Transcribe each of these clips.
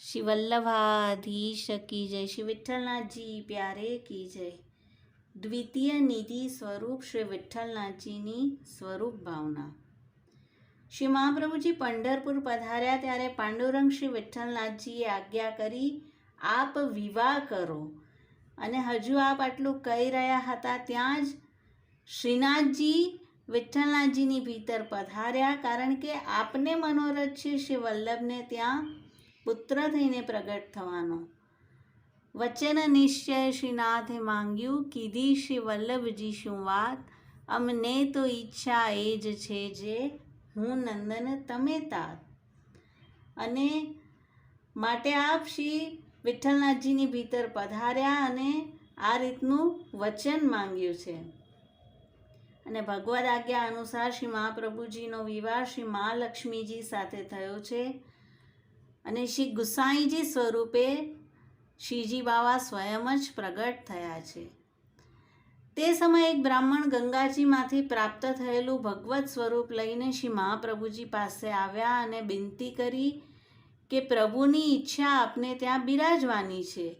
શ્રી વલ્લભાધીશ કી જય, શ્રી વિઠ્ઠલનાથજી પ્યારે કી જય. દ્વિતીય નિધિ સ્વરૂપ શ્રી વિઠ્ઠલનાથજીની સ્વરૂપ ભાવના. શ્રી મહાપ્રભુજી પંઢરપુર પધાર્યા ત્યારે પાંડુરંગ શ્રી વિઠ્ઠલનાથજીએ આજ્ઞા કરી, આપ વિવાહ કરો. અને હજુ આપ આટલું કહી રહ્યા હતા ત્યાં જ શ્રીનાથજી વિઠ્ઠલનાથજીની ભીતર પધાર્યા, કારણ કે આપને મનોરથ છે શ્રી વલ્લભને ત્યાં પુત્ર થઈને પ્રગટ થવાનો. વચન નિશ્ચય શ્રીનાથે માંગ્યું, કીધી, શ્રી વલ્લભજી, શું વાત? અમને તો ઈચ્છા એ જ છે જે હું નંદન તમે તાત અને માટે આપ શ્રી વિઠ્ઠલનાથજીની ભીતર પધાર્યા અને આ રીતનું વચન માંગ્યું છે. અને ભગવદ આજ્ઞા અનુસાર શ્રી મહાપ્રભુજીનો વિવાહ શ્રી મહાલક્ષ્મીજી સાથે થયો છે. અને શ્રી ગુસાઈજી સ્વરૂપે શ્રીજી બાવા સ્વયં જ પ્રગટ થયા છે. તે સમયે એક બ્રાહ્મણ ગંગાજીમાંથી પ્રાપ્ત થયેલું ભગવત સ્વરૂપ લઈને શ્રી મહાપ્રભુજી પાસે આવ્યા અને વિનંતી કરી કે પ્રભુની ઈચ્છા આપને ત્યાં બિરાજવાની છે.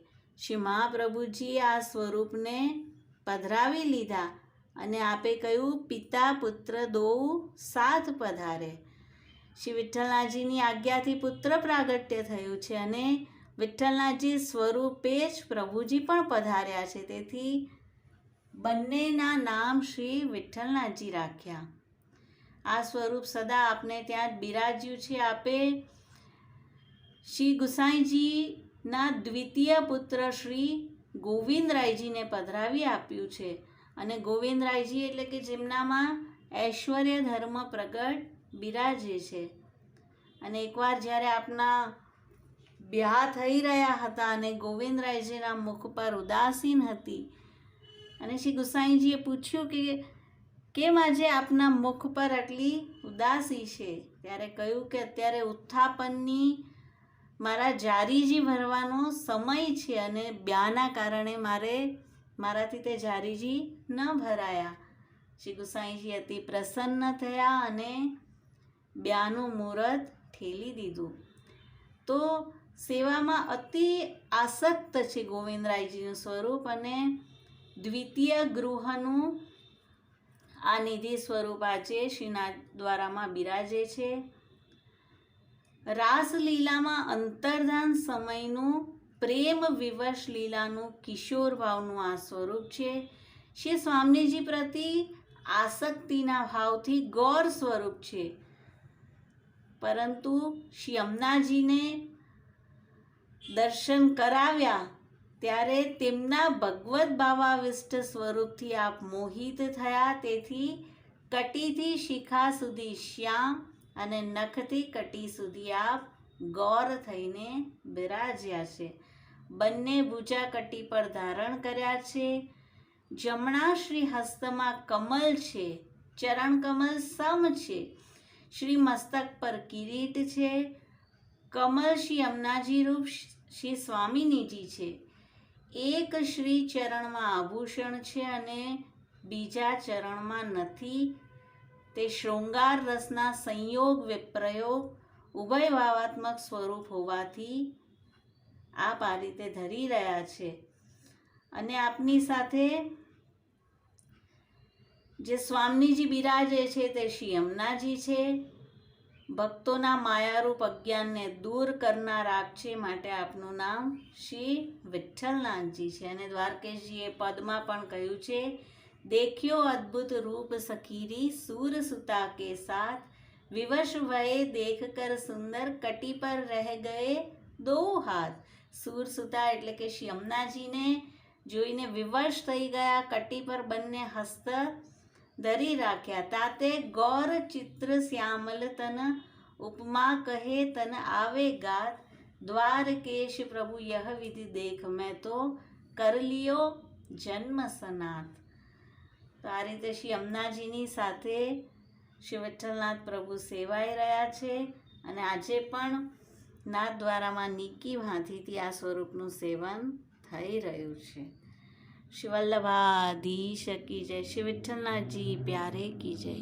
શ્રી મહાપ્રભુજીએ આ સ્વરૂપને પધરાવી લીધા અને આપે કહ્યું, પિતા પુત્ર દોઉ સાથ પધારે. શ્રી વિઠ્ઠલનાથજીની આજ્ઞાથી પુત્ર પ્રાગટ્ય થયું છે અને વિઠ્ઠલનાથજી સ્વરૂપે જ પ્રભુજી પણ પધાર્યા છે. તેથી બંનેના નામ શ્રી વિઠ્ઠલનાથજી રાખ્યા. આ સ્વરૂપ સદા આપને ત્યાં બિરાજ્યું છે. આપે શ્રી ગુસાઈજીના દ્વિતીય પુત્ર શ્રી ગોવિંદરાયજીને પધરાવી આપ્યું છે. અને ગોવિંદરાયજી એટલે કે જેમનામાં ઐશ્વર્ય ધર્મ પ્રગટ બિરાજે છે. અને એકવાર જ્યારે આપના બ્યાહ થઈ રહ્યા હતા અને ગોવિંદરાયજીના મુખ પર ઉદાસીન હતી અને શ્રી ગુસાઈજીએ પૂછ્યું કે કેમ આજે આપના મુખ પર આટલી ઉદાસી છે? ત્યારે કહ્યું કે અત્યારે ઉત્થાપનની મારા જારીજી ભરવાનો સમય છે અને બ્યાના કારણે મારે મારાથી તે જારીજી ન ભરાયા. શ્રી ગુસાઈજી અતિ પ્રસન્ન થયા અને બ્યાનું મુહૂર્ત ઠેલી દીધું. તો સેવામાં અતિ આસક્ત છે ગોવિંદરાયજીનું સ્વરૂપ અને દ્વિતીય ગૃહનું આ નિધિ સ્વરૂપ આજે શ્રીનાથ દ્વારામાં બિરાજે છે. રાસલીલામાં અંતર્ધાન સમયનું પ્રેમ વિવશ લીલાનું કિશોર ભાવનું આ સ્વરૂપ છે. શ્રી સ્વામીજી પ્રતિ આસક્તિના ભાવથી ગૌર સ્વરૂપ છે. પરંતુ શ્રી અમનાજીને દર્શન કરાવ્યા ત્યારે તેમના ભગવત ભાવાવિષ્ટ સ્વરૂપથી આપ મોહિત થયા. તેથી કટીથી શિખા સુધી શ્યામ અને નખથી કટી સુધી આપ ગૌર થઈને બિરાજ્યા છે. બંને ભૂજા કટી પર ધારણ કર્યા છે. જમણા શ્રી હસ્તમાં કમલ છે, ચરણ કમલ સમ છે. શ્રી મસ્તક પર કિરીટ છે. કમલ શ્રી અમનાજી રૂપ શ્રી સ્વામિનીજી છે. એક શ્રી ચરણમાં આભૂષણ છે અને બીજા ચરણમાં નથી. તે શૃંગાર રસના સંયોગ વિપ્રયોગ ઉભય ભાવાત્મક સ્વરૂપ હોવાથી આપ આ રીતે ધરી રહ્યા છે. અને આપની સાથે જે સ્વામીજી બિરાજે છે તે શ્રી યમુનાજી છે. ભક્તોના માયારૂપ અજ્ઞાનને દૂર કરનાર આપ છે માટે આપનું નામ શ્રી વિઠ્ઠલનાથજી છે. અને દ્વારકેશજીએ પદમાં પણ કહ્યું છે, દેખ્યો અદ્ભુત રૂપ સખીરી સૂર સુતા કે સાથ. વિવશ ભયે દેખ કર સુંદર કટી પર રહે ગયે દો હાથ. સૂર સુતા એટલે કે શ્રી યમુનાજીને જોઈને વિવશ થઈ ગયા કટી પર બંને હસ્ત ધરી રાખ્યા. તાતે ગૌર ચિત્ર શ્યામલ તન ઉપમા કહે, તન આવે ગાત દ્વારકેશ પ્રભુ યહ વિધિ દેખ. મેં તો કર લિયો જન્મ સનાથ. તો આ રીતે શ્રી અમનાજીની સાથે શ્રી વિઠ્ઠલનાથ પ્રભુ સેવાઈ રહ્યા છે અને આજે પણ નાથ દ્વારામાં નિક્કી ભાંથીથી આ સ્વરૂપનું સેવન થઈ રહ્યું છે. શ્રી વલ્લભાધીશ કી જય શ્રી વિઠ્ઠલનાથજી પ્યારે કી જય